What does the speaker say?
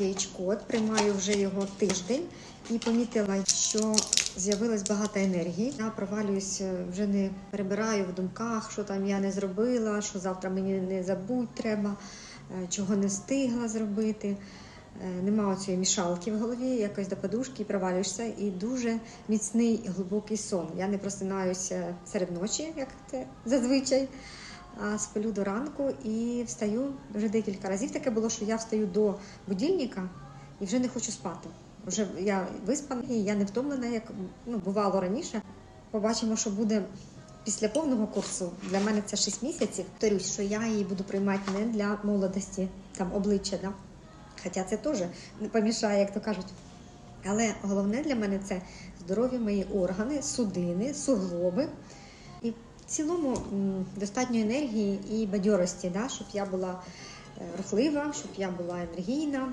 кейдж-код, приймаю вже його тиждень і помітила, що з'явилось багато енергії. Я провалююсь, вже не перебираю в думках, що там я не зробила, що завтра мені не забудь треба, е, чого не встигла зробити. Е, Нема цієї мішалки в голові, якось до подушки провалюєшся, і дуже міцний глибокий сон. Я не просинаюся серед ночі, як це зазвичай, сплю до ранку і встаю вже декілька разів. Таке було, що я встаю до будильника і вже не хочу спати. Вже я виспана, і я не втомлена, як ну, бувало раніше. Побачимо, що буде після повного курсу. Для мене це 6 місяців. Повторюсь, що я її буду приймати не для молодості, там обличчя, да? хоча це теж не помішає, як то кажуть. Але головне для мене це здорові мої органи, судини, суглоби. Цілому достатньо енергії і бадьорості, да? щоб я була е, рухлива, щоб я була енергійна.